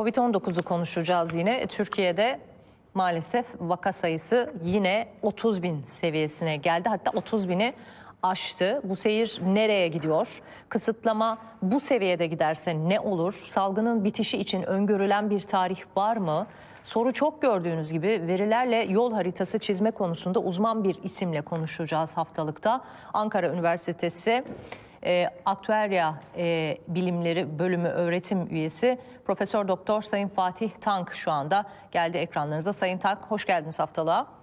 Covid-19'u konuşacağız yine. Türkiye'de maalesef vaka sayısı yine 30 bin seviyesine geldi. Hatta 30 bini aştı. Bu seyir nereye gidiyor? Kısıtlama bu seviyede giderse ne olur? Salgının bitişi için öngörülen bir tarih var mı? Soru çok gördüğünüz gibi verilerle yol haritası çizme konusunda uzman bir isimle konuşacağız haftalıkta. Ankara Üniversitesi e, Aktüerya e, Bilimleri Bölümü öğretim üyesi Profesör Doktor Sayın Fatih Tank şu anda geldi ekranlarınıza. Sayın Tank hoş geldiniz haftalığa.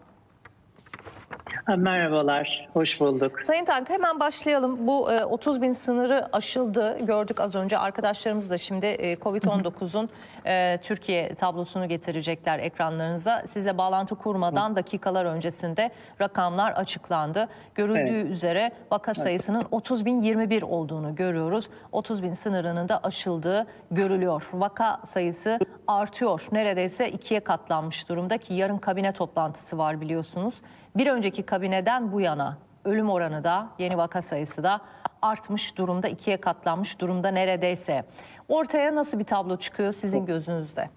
Merhabalar, hoş bulduk. Sayın Tank hemen başlayalım. Bu e, 30 bin sınırı aşıldı. Gördük az önce arkadaşlarımız da şimdi e, Covid-19'un e, Türkiye tablosunu getirecekler ekranlarınıza. Sizle bağlantı kurmadan dakikalar öncesinde rakamlar açıklandı. Görüldüğü Evet. üzere vaka sayısının 30 bin 21 olduğunu görüyoruz. 30 bin sınırının da aşıldığı görülüyor. Vaka sayısı artıyor. Neredeyse ikiye katlanmış durumda ki yarın kabine toplantısı var biliyorsunuz. Bir önceki kabineden bu yana ölüm oranı da yeni vaka sayısı da artmış durumda, ikiye katlanmış durumda neredeyse. Ortaya nasıl bir tablo çıkıyor sizin gözünüzde?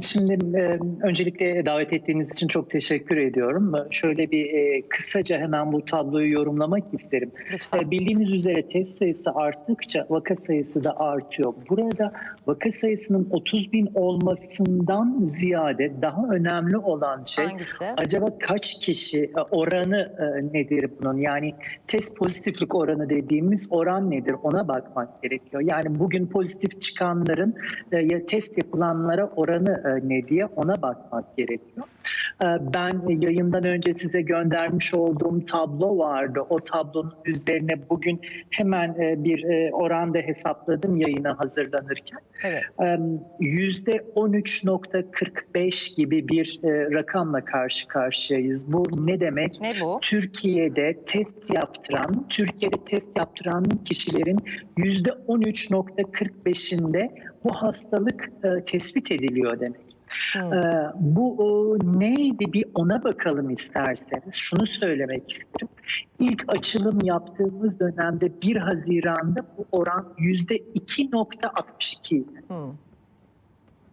Şimdi öncelikle davet ettiğiniz için çok teşekkür ediyorum. Şöyle bir kısaca hemen bu tabloyu yorumlamak isterim. Lütfen. Bildiğimiz üzere test sayısı arttıkça vaka sayısı da artıyor. Burada vaka sayısının 30 bin olmasından ziyade daha önemli olan şey Hangisi? acaba kaç kişi e, oranı e, nedir bunun? Yani test pozitiflik oranı dediğimiz oran nedir? Ona bakmak gerekiyor. Yani bugün pozitif çıkanların e, ya test yapılanlara oranı e, ne diye ona bakmak gerekiyor. E, Ben yayından önce size göndermiş olduğum tablo vardı. O tablonun üzerine bugün hemen e, bir e, oranda hesapladım yayına hazırlanırken. Evet. Yüzde 13.45 gibi bir e, rakamla karşı karşıyayız. Bu ne demek? Ne bu? Türkiye'de test yaptıran, Türkiye'de test yaptıran kişilerin yüzde 13.45'inde bu hastalık tespit ediliyor demek. Ee, bu neydi bir ona bakalım isterseniz. Şunu söylemek isterim. İlk açılım yaptığımız dönemde 1 Haziran'da bu oran %2.62 idi. Hmm.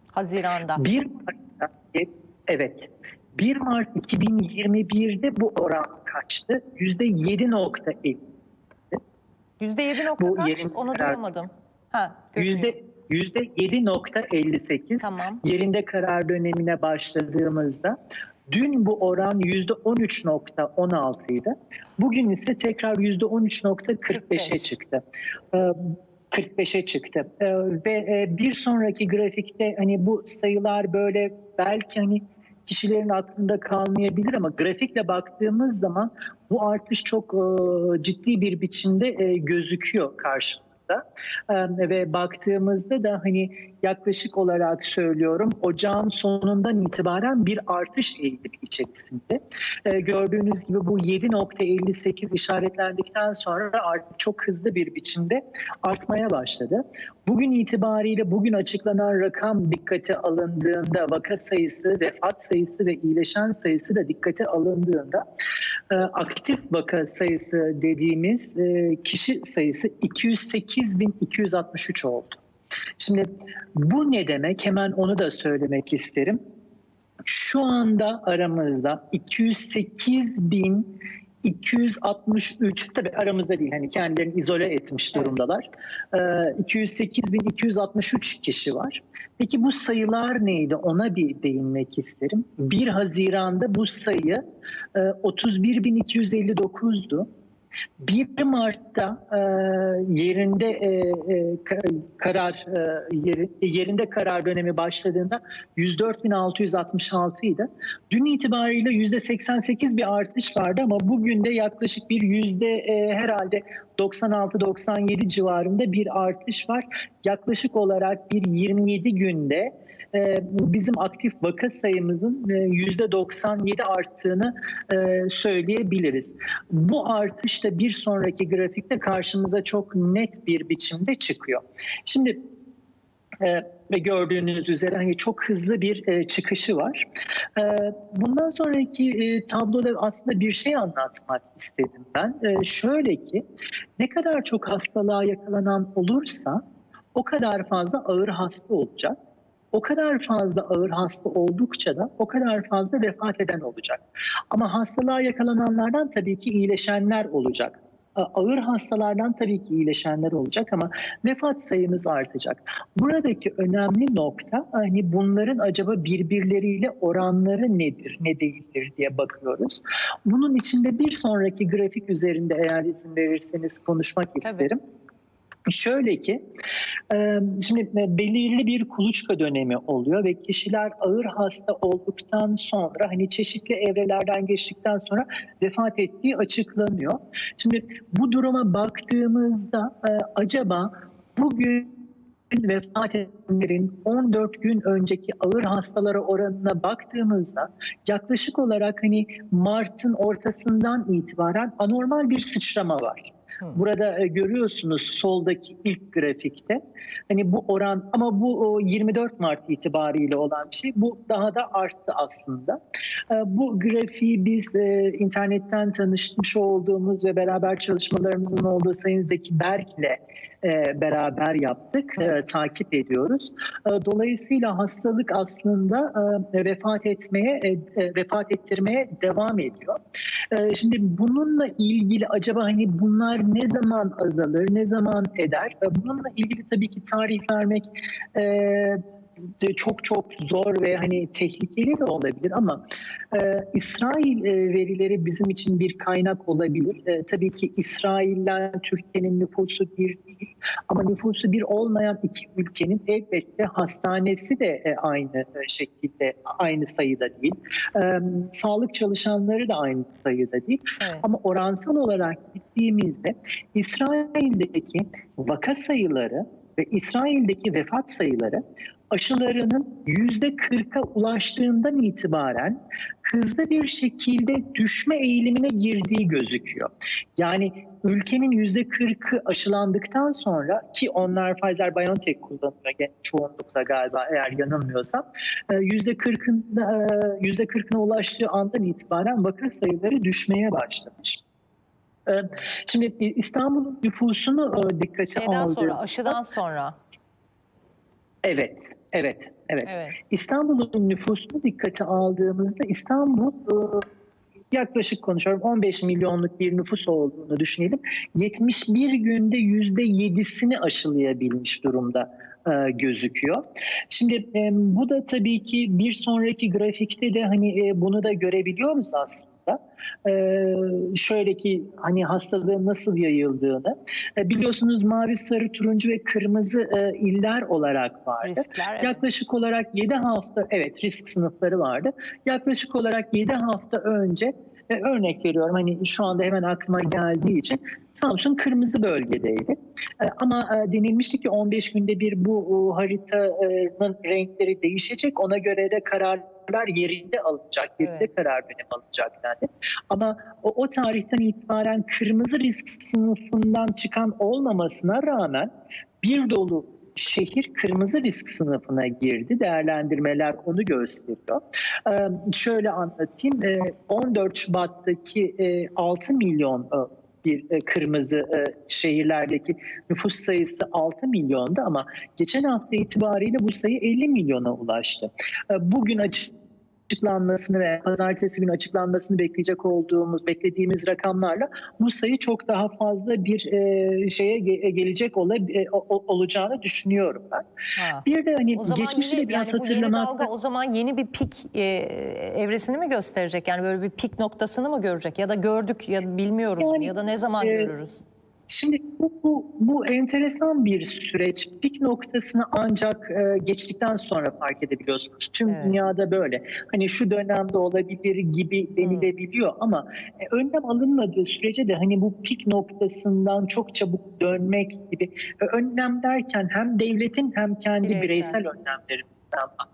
Haziran'da. 1 Mart'ta, evet. 1 Mart 2021'de bu oran kaçtı? %7.50. %7 nokta kaç? Onu duyamadım. Ha, %7 %7.58. Tamam. yerinde karar dönemine başladığımızda dün bu oran yüzde 13.16 idi. Bugün ise tekrar yüzde 13.45'e 45. çıktı. Ee, 45'e çıktı. Ee, Ve e, bir sonraki grafikte hani bu sayılar böyle belki hani kişilerin aklında kalmayabilir ama grafikle baktığımız zaman bu artış çok e, ciddi bir biçimde e, gözüküyor karşımızda. Ee, ve baktığımızda da hani yaklaşık olarak söylüyorum ocağın sonundan itibaren bir artış eğilimi içerisinde. Ee, gördüğünüz gibi bu 7.58 işaretlendikten sonra çok hızlı bir biçimde artmaya başladı. Bugün itibariyle bugün açıklanan rakam dikkate alındığında vaka sayısı, vefat sayısı ve iyileşen sayısı da dikkate alındığında e, aktif vaka sayısı dediğimiz e, kişi sayısı 208.263 oldu. Şimdi bu ne demek? Hemen onu da söylemek isterim. Şu anda aramızda 208 bin 263 tabii aramızda değil hani kendilerini izole etmiş durumdalar. Ee, 208 bin 263 kişi var. Peki bu sayılar neydi? Ona bir değinmek isterim. 1 Haziran'da bu sayı e, 31 bin 259'du. 1 Mart'ta e, yerinde e, e, ka- karar yeri, yerinde karar dönemi başladığında 104.666 idi. Dün itibariyle %88 bir artış vardı ama bugün de yaklaşık bir yüzde herhalde 96-97 civarında bir artış var. Yaklaşık olarak bir 27 günde bizim aktif vaka sayımızın e, %97 arttığını e, söyleyebiliriz. Bu artış da bir sonraki grafikte karşımıza çok net bir biçimde çıkıyor. Şimdi e, ve gördüğünüz üzere hani çok hızlı bir e, çıkışı var. E, bundan sonraki e, tabloda aslında bir şey anlatmak istedim ben. E, şöyle ki ne kadar çok hastalığa yakalanan olursa o kadar fazla ağır hasta olacak. O kadar fazla ağır hasta oldukça da o kadar fazla vefat eden olacak. Ama hastalığa yakalananlardan tabii ki iyileşenler olacak. Ağır hastalardan tabii ki iyileşenler olacak ama vefat sayımız artacak. Buradaki önemli nokta hani bunların acaba birbirleriyle oranları nedir, ne değildir diye bakıyoruz. Bunun içinde bir sonraki grafik üzerinde eğer izin verirseniz konuşmak isterim. Şöyle ki, e, şimdi belirli bir kuluçka dönemi oluyor ve kişiler ağır hasta olduktan sonra hani çeşitli evrelerden geçtikten sonra vefat ettiği açıklanıyor. Şimdi bu duruma baktığımızda e, acaba bugün vefat edenlerin 14 gün önceki ağır hastalara oranına baktığımızda yaklaşık olarak hani Mart'ın ortasından itibaren anormal bir sıçrama var. Burada e, görüyorsunuz soldaki ilk grafikte. Hani bu oran ama bu o, 24 Mart itibariyle olan bir şey. Bu daha da arttı aslında. E, Bu grafiği biz e, internetten tanışmış olduğumuz ve beraber çalışmalarımızın olduğu Sayın Zeki Berk'le e, beraber yaptık, e, takip ediyoruz. E, Dolayısıyla hastalık aslında vefat etmeye, vefat ettirmeye devam ediyor. Şimdi bununla ilgili acaba hani bunlar ne zaman azalır, ne zaman eder? Bununla ilgili tabii ki tarih vermek çok çok zor ve hani tehlikeli de olabilir ama e, İsrail e, verileri bizim için bir kaynak olabilir. E, tabii ki İsrail'le Türkiye'nin nüfusu bir değil ama nüfusu bir olmayan iki ülkenin elbette hastanesi de e, aynı e, şekilde aynı sayıda değil. E, sağlık çalışanları da aynı sayıda değil. Evet. Ama oransal olarak gittiğimizde İsrail'deki vaka sayıları ve İsrail'deki vefat sayıları aşılarının yüzde 40'a ulaştığından itibaren hızlı bir şekilde düşme eğilimine girdiği gözüküyor. Yani ülkenin yüzde 40'ı aşılandıktan sonra ki onlar Pfizer-BioNTech kullanıyor gen- çoğunlukla galiba eğer yanılmıyorsam e, yüzde 40'ın e, yüzde 40'ına ulaştığı andan itibaren vaka sayıları düşmeye başlamış. E, Şimdi İstanbul'un nüfusunu dikkate Şeyden aldığımızda sonra, aşıdan sonra. Evet, evet, evet. Evet. İstanbul'un nüfusunu dikkate aldığımızda İstanbul e, yaklaşık konuşuyorum 15 milyonluk bir nüfus olduğunu düşünelim. 71 günde %7'sini aşılayabilmiş durumda e, gözüküyor. Şimdi bu da tabii ki bir sonraki grafikte de hani e, bunu da görebiliyoruz aslında. Ee, şöyle ki hani hastalığın nasıl yayıldığını E, biliyorsunuz mavi, sarı, turuncu ve kırmızı e, iller olarak vardı. Riskler. evet. Yaklaşık olarak 7 hafta evet risk sınıfları vardı. Yaklaşık olarak 7 hafta önce e, örnek veriyorum hani şu anda hemen aklıma geldiği için Samsun kırmızı bölgedeydi. E, ama e, denilmişti ki 15 günde bir bu e, haritanın renkleri değişecek. Ona göre de kararlar yerinde alınacak, yerinde Evet. karar dönemi alınacak dendi. Ama o, o tarihten itibaren kırmızı risk sınıfından çıkan olmamasına rağmen bir dolu şehir kırmızı risk sınıfına girdi. Değerlendirmeler onu gösteriyor. Ee, şöyle anlatayım. Ee, 14 Şubat'taki e, 6 milyon e, bir e, kırmızı e, şehirlerdeki nüfus sayısı 6 milyondu ama geçen hafta itibariyle bu sayı 50 milyona ulaştı. Bugün açık açıklanmasını ve pazartesi günü açıklanmasını bekleyecek olduğumuz, beklediğimiz rakamlarla bu sayı çok daha fazla bir e, şeye ge- gelecek ola, e, o- olacağını düşünüyorum ben. Ha. Bir de hani geçmişi yine, de biraz yani bu yeni hatırlamakta dalga o zaman yeni bir pik e, evresini mi gösterecek? Yani böyle bir pik noktasını mı görecek? Ya da gördük ya bilmiyoruz Yani, ya da ne zaman e, görürüz? Şimdi bu, bu, bu enteresan bir süreç. Pik noktasını ancak e, geçtikten sonra fark edebiliyorsunuz. Tüm Evet. dünyada böyle. Hani şu dönemde olabilir gibi denilebiliyor ama e, önlem alınmadığı sürece de hani bu pik noktasından çok çabuk dönmek gibi e, önlem derken hem devletin hem kendi Bireysel. bireysel, önlemlerimizden bahsediyorum.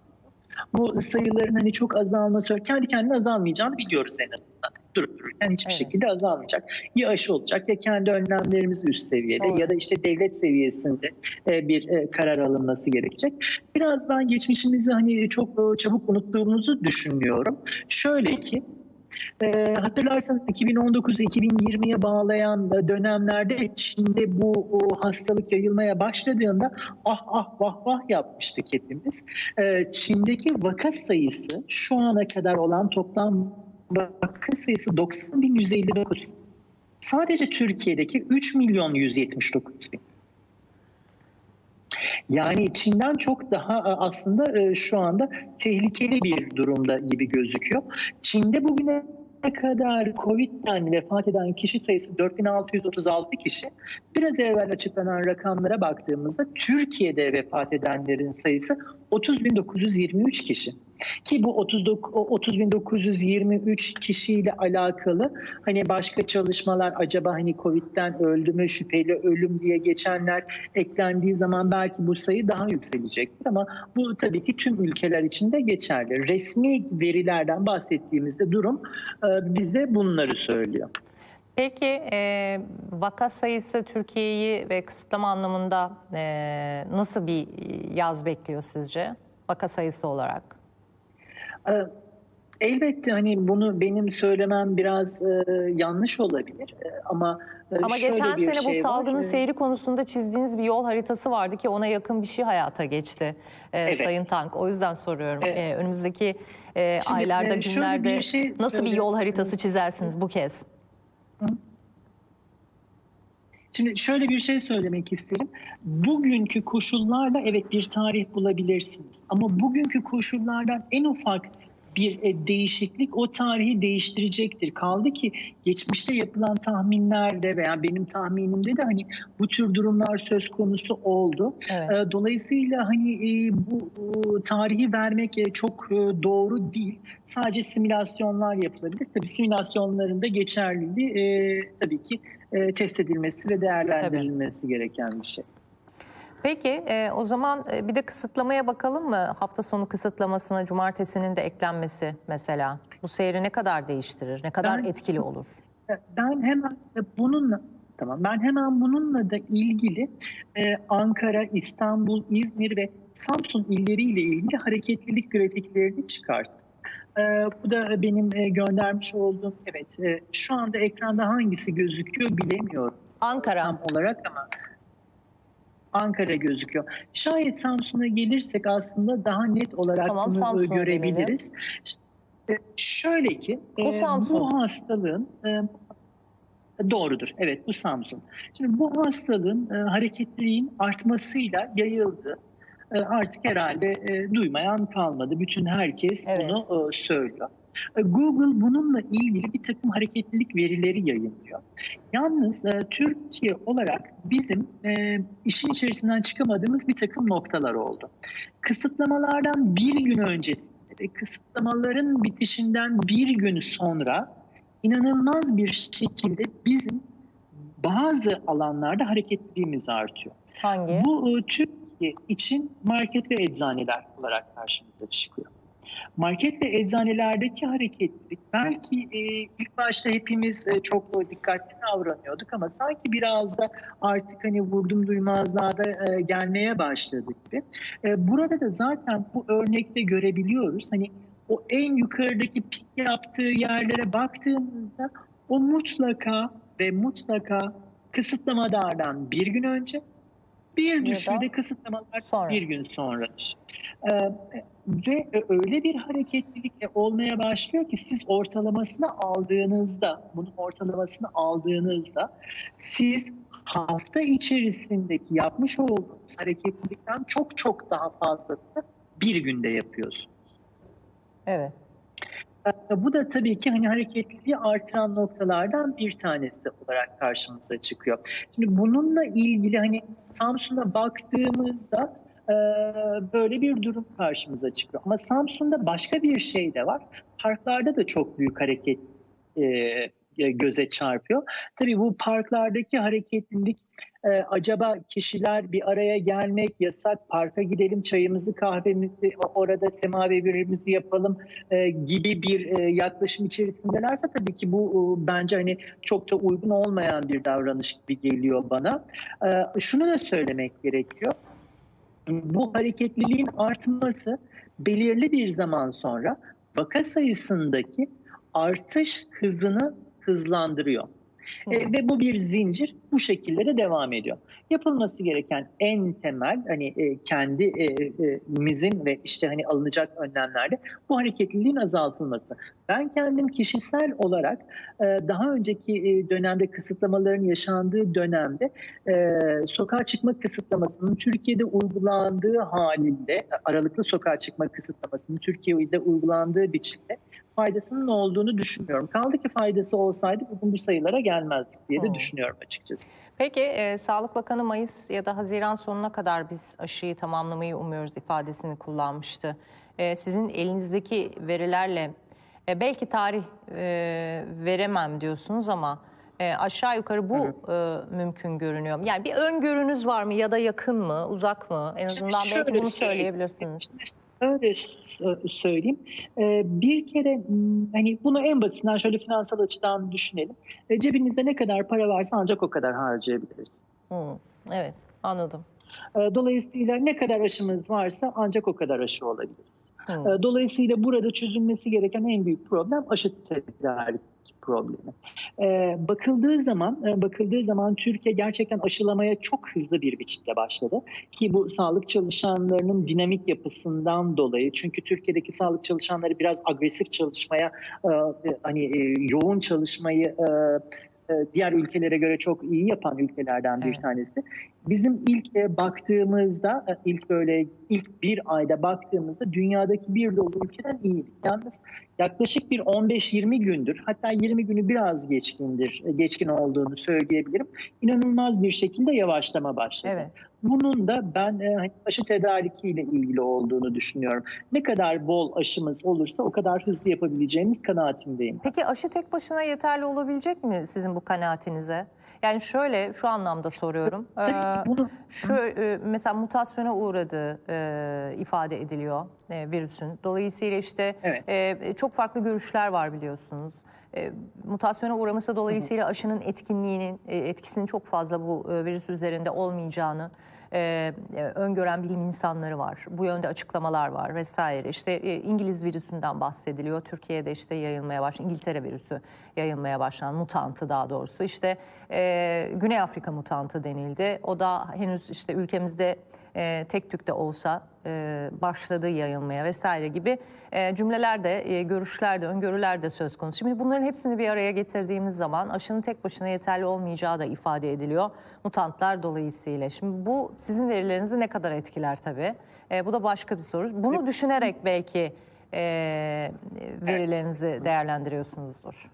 Bu sayıların hani çok azalması, kendi kendine azalmayacağını biliyoruz en azından. Dururken hiçbir Evet. şekilde azalmayacak ya aşı olacak ya kendi önlemlerimiz üst seviyede Doğru. ya da işte devlet seviyesinde e, bir e, karar alınması gerekecek. Biraz ben geçmişimizi hani çok e, çabuk unuttuğumuzu düşünüyorum. Şöyle ki E, hatırlarsanız 2019-2020'ye bağlayan dönemlerde Çin'de bu o hastalık yayılmaya başladığında ah ah vah vah yapmıştık hepimiz. E, Çin'deki vaka sayısı şu ana kadar olan toplam vaka sayısı 90.159. Sadece Türkiye'deki 3 milyon 179 bin. Yani Çin'den çok daha e, aslında e, şu anda tehlikeli bir durumda gibi gözüküyor. Çin'de bugüne kadar Covid'den vefat eden kişi sayısı 4636 kişi. Biraz evvel açıklanan rakamlara baktığımızda Türkiye'de vefat edenlerin sayısı 30.923 kişi. Ki bu 30.923 kişiyle alakalı hani başka çalışmalar acaba hani Covid'den öldü mü şüpheli ölüm diye geçenler eklendiği zaman belki bu sayı daha yükselecektir ama bu tabii ki tüm ülkeler için de geçerli. Resmi verilerden bahsettiğimizde durum e, bize bunları söylüyor. Peki e, vaka sayısı Türkiye'yi ve kısıtlama anlamında e, nasıl bir yaz bekliyor sizce? Vaka sayısı olarak. Ee, Elbette hani bunu benim söylemem biraz e, yanlış olabilir e, ama e, Ama şöyle geçen bir sene bu şey salgının var. seyri konusunda çizdiğiniz bir yol haritası vardı ki ona yakın bir şey hayata geçti e, Evet. Sayın Tank. O yüzden soruyorum. Evet. E, önümüzdeki e, Şimdi, aylarda, e, günlerde bir şey nasıl bir yol haritası çizersiniz bu kez? Şimdi şöyle bir şey söylemek isterim. Bugünkü koşullarla evet bir tarih bulabilirsiniz. Ama bugünkü koşullardan en ufak bir e, değişiklik o tarihi değiştirecektir. Kaldı ki geçmişte yapılan tahminlerde veya benim tahminimde de hani bu tür durumlar söz konusu oldu. Evet. E, Dolayısıyla hani e, bu tarihi vermek çok doğru değil. Sadece simülasyonlar yapılabilir. Tabii simülasyonların da geçerliliği tabii ki e, test edilmesi ve değerlendirilmesi gereken bir şey. Peki e, o zaman e, bir de kısıtlamaya bakalım mı? Hafta sonu kısıtlamasına cumartesinin de eklenmesi mesela. Bu seyri ne kadar değiştirir? Ne kadar Ben- etkili olur? Ben hemen bununla tamam ben hemen bununla da ilgili e, Ankara, İstanbul, İzmir ve Samsun illeriyle ilgili hareketlilik grafiklerini çıkarttım. E, bu da benim e, göndermiş olduğum evet e, şu anda ekranda hangisi gözüküyor bilemiyorum Ankara. tam olarak ama Ankara gözüküyor. Şayet Samsun'a gelirsek aslında daha net olarak Tamam, bunu Samsun'a görebiliriz. E, Şöyle ki Bu e, Samsun. bu hastalığın e, doğrudur. Evet bu Samsun. Şimdi bu hastalığın e, hareketliliğin artmasıyla yayıldı. E, artık herhalde e, duymayan kalmadı. Bütün herkes Evet. bunu e, söylüyor. Google bununla ilgili bir takım hareketlilik verileri yayınlıyor. Yalnız Türkiye olarak bizim işin içerisinden çıkamadığımız bir takım noktalar oldu. Kısıtlamalardan bir gün öncesinde ve kısıtlamaların bitişinden bir gün sonra inanılmaz bir şekilde bizim bazı alanlarda hareketliliğimiz artıyor. Hangi? Bu e, Türkiye için market ve eczaneler olarak karşımıza çıkıyor. Market ve eczanelerdeki hareketlilik belki e, ilk başta hepimiz e, çok dikkatli davranıyorduk ama sanki biraz da artık hani vurdum duymazlığa da e, gelmeye başladı gibi. E, burada da zaten bu örnekte görebiliyoruz. Hani o en yukarıdaki pik yaptığı yerlere baktığımızda o mutlaka ve mutlaka kısıtlamalardan bir gün önce bir da düşüğü de kısıtlamalar sonra. bir gün sonra. Ee, ve öyle bir hareketlilikle olmaya başlıyor ki siz ortalamasını aldığınızda, bunun ortalamasını aldığınızda siz hafta içerisindeki yapmış olduğunuz hareketlilikten çok çok daha fazlasını bir günde yapıyorsunuz. Evet. Ee, Bu da tabii ki hani hareketliliği artıran noktalardan bir tanesi olarak karşımıza çıkıyor. Şimdi bununla ilgili hani Samsun'a baktığımızda e, böyle bir durum karşımıza çıkıyor. Ama Samsun'da başka bir şey de var. Parklarda da çok büyük hareket e, göze çarpıyor. Tabii bu parklardaki hareketlilik e, acaba kişiler bir araya gelmek yasak, parka gidelim çayımızı kahvemizi orada semaverimizi yapalım e, gibi bir e, yaklaşım içerisindelerse tabii ki bu e, bence hani çok da uygun olmayan bir davranış gibi geliyor bana. E, şunu da söylemek gerekiyor. Bu hareketliliğin artması belirli bir zaman sonra vaka sayısındaki artış hızını hızlandırıyor. E, ve bu bir zincir bu şekilde de devam ediyor. Yapılması gereken en temel hani e, kendi e, e, ve işte hani alınacak önlemlerde bu hareketliliğin azaltılması. Ben kendim kişisel olarak e, daha önceki e, dönemde kısıtlamaların yaşandığı dönemde e, sokağa çıkma kısıtlamasının Türkiye'de uygulandığı halinde aralıklı sokağa çıkma kısıtlamasının Türkiye'de uygulandığı biçimde faydasının olduğunu düşünmüyorum. Kaldı ki faydası olsaydı bugün bu sayılara gelmezdik diye de Hmm. düşünüyorum açıkçası. Peki e, Sağlık Bakanı Mayıs ya da Haziran sonuna kadar biz aşıyı tamamlamayı umuyoruz ifadesini kullanmıştı. E, sizin elinizdeki verilerle e, belki tarih e, veremem diyorsunuz ama e, aşağı yukarı bu e, mümkün görünüyor. Yani bir öngörünüz var mı ya da yakın mı, uzak mı? En azından belki Şöyle bunu söyleyeyim. söyleyebilirsiniz. Öyle sö- söyleyeyim. Ee, Bir kere m, hani bunu en basitinden şöyle finansal açıdan düşünelim. E, Cebinizde ne kadar para varsa ancak o kadar harcayabilirsiniz. Hı, evet anladım. E, Dolayısıyla ne kadar aşımız varsa ancak o kadar aşı olabiliriz. Hı. E, Dolayısıyla burada çözülmesi gereken en büyük problem aşı tedarik problemi. E, bakıldığı zaman e, bakıldığı zaman Türkiye gerçekten aşılamaya çok hızlı bir biçimde başladı ki bu sağlık çalışanlarının dinamik yapısından dolayı çünkü Türkiye'deki sağlık çalışanları biraz agresif çalışmaya e, e, hani e, yoğun çalışmayı e, e, diğer ülkelere göre çok iyi yapan ülkelerden bir Evet. tanesi. Bizim ilk e, baktığımızda, e, ilk böyle ilk bir ayda baktığımızda dünyadaki bir dolu ülkeden iyiydik. Yalnız yaklaşık bir 15-20 gündür, hatta 20 günü biraz geçkindir, e, geçkin olduğunu söyleyebilirim. İnanılmaz bir şekilde yavaşlama başladı. Evet. Bunun da ben hani aşı tedarikiyle ilgili olduğunu düşünüyorum. Ne kadar bol aşımız olursa o kadar hızlı yapabileceğimiz kanaatindeyim. Peki aşı tek başına yeterli olabilecek mi sizin bu kanaatinize? Yani şöyle şu anlamda soruyorum. Ee, Şu e, mesela mutasyona uğradığı e, ifade ediliyor e, virüsün. Dolayısıyla işte Evet. e, çok farklı görüşler var biliyorsunuz. E, mutasyona uğraması dolayısıyla aşının etkinliğinin e, etkisinin çok fazla bu e, virüs üzerinde olmayacağını e, e, öngören bilim insanları var. Bu yönde açıklamalar var vesaire. İşte e, İngiliz virüsünden bahsediliyor. Türkiye'de işte yayılmaya başlayan İngiltere virüsü yayılmaya başlayan mutantı daha doğrusu. İşte e, Güney Afrika mutantı denildi. O da henüz işte ülkemizde e, tek tük de olsa e, başladı yayılmaya vesaire gibi e, cümleler de, e, görüşler de, öngörüler de söz konusu. Şimdi bunların hepsini bir araya getirdiğimiz zaman aşının tek başına yeterli olmayacağı da ifade ediliyor mutantlar dolayısıyla. Şimdi bu sizin verilerinizi ne kadar etkiler tabii. E, bu da başka bir soru. Bunu düşünerek belki e, verilerinizi değerlendiriyorsunuzdur.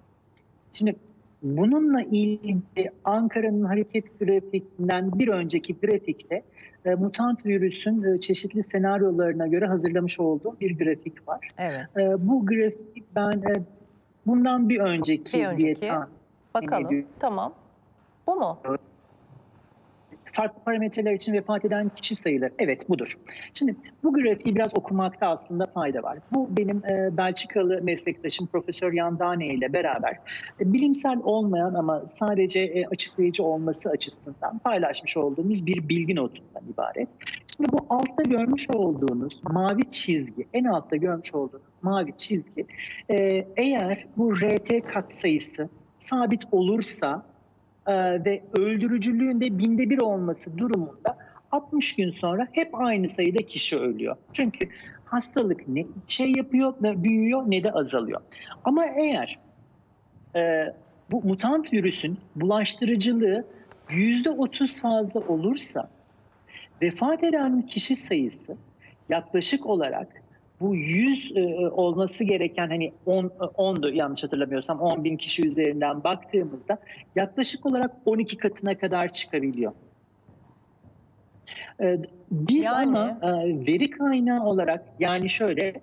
Şimdi bununla ilgili Ankara'nın hareket grafiğinden bir önceki grafikte e, mutant virüsün e, çeşitli senaryolarına göre hazırlamış olduğum bir grafik var. Evet. E, bu grafik ben e, bundan bir önceki, Bir diye önceki. tahmin Bakalım. ediyorum. Tamam. Bu mu? Farklı parametreler için vefat eden kişi sayıları. Evet budur. Şimdi bu grafiği biraz okumakta aslında fayda var. Bu benim e, Belçikalı meslektaşım Profesör Jan Dane ile beraber e, bilimsel olmayan ama sadece e, açıklayıcı olması açısından paylaşmış olduğumuz bir bilgi notundan ibaret. Şimdi bu altta görmüş olduğunuz mavi çizgi, en altta görmüş olduğunuz mavi çizgi e, eğer bu RT katsayısı sabit olursa e, ve öldürücülüğün de binde bir olması durumunda 60 gün sonra hep aynı sayıda kişi ölüyor. Çünkü hastalık ne şey yapıyor, ne büyüyor ne de azalıyor. Ama eğer e, bu mutant virüsün bulaştırıcılığı yüzde otuz fazla olursa vefat eden kişi sayısı yaklaşık olarak bu 100 e, olması gereken hani 10 10'du yanlış hatırlamıyorsam 10 bin kişi üzerinden baktığımızda yaklaşık olarak 12 katına kadar çıkabiliyor. E, Biz Yani? ama e, veri kaynağı olarak yani şöyle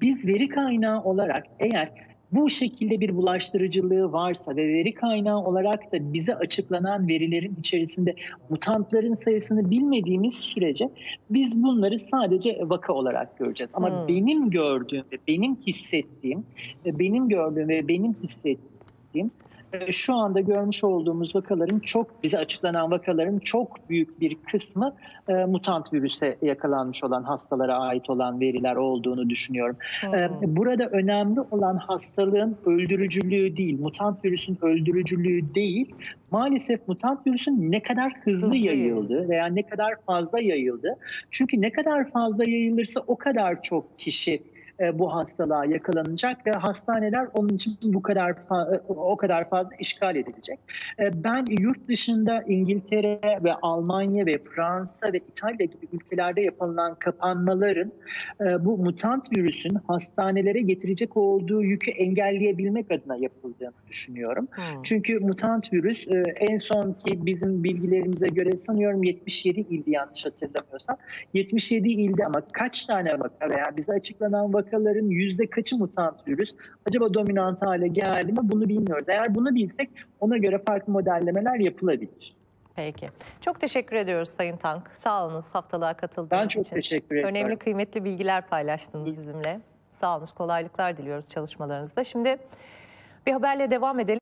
biz veri kaynağı olarak eğer bu şekilde bir bulaştırıcılığı varsa ve veri kaynağı olarak da bize açıklanan verilerin içerisinde mutantların sayısını bilmediğimiz sürece biz bunları sadece vaka olarak göreceğiz. Ama Hmm. benim gördüğüm ve benim hissettiğim, benim gördüğüm ve benim hissettiğim şu anda görmüş olduğumuz vakaların çok bize açıklanan vakaların çok büyük bir kısmı e, mutant virüse yakalanmış olan hastalara ait olan veriler olduğunu düşünüyorum. E, burada önemli olan hastalığın öldürücülüğü değil, mutant virüsün öldürücülüğü değil. Maalesef mutant virüsün ne kadar hızlı, Hızlı yayıldı veya ne kadar fazla yayıldı. Çünkü ne kadar fazla yayılırsa o kadar çok kişi e, bu hastalığa yakalanacak ve hastaneler onun için bu kadar fa- o kadar fazla işgal edilecek. E, Ben yurt dışında İngiltere ve Almanya ve Fransa ve İtalya gibi ülkelerde yapılan kapanmaların e, bu mutant virüsün hastanelere getirecek olduğu yükü engelleyebilmek adına yapıldığını düşünüyorum. Hmm. Çünkü mutant virüs e, en son ki bizim bilgilerimize göre sanıyorum 77 ildi yanlış hatırlamıyorsam. 77 ilde ama kaç tane vaka veya bize açıklanan vakaların yüzde kaçı mutant virüs acaba dominant hale geldi mi bunu bilmiyoruz. Eğer bunu bilsek ona göre farklı modellemeler yapılabilir. Peki. Çok teşekkür ediyoruz Sayın Tank. Sağ olunuz haftalığa katıldığınız Ben çok için. teşekkür ederim. Önemli kıymetli bilgiler paylaştınız bizimle. Sağ olunuz, kolaylıklar diliyoruz çalışmalarınızda. Şimdi bir haberle devam edelim.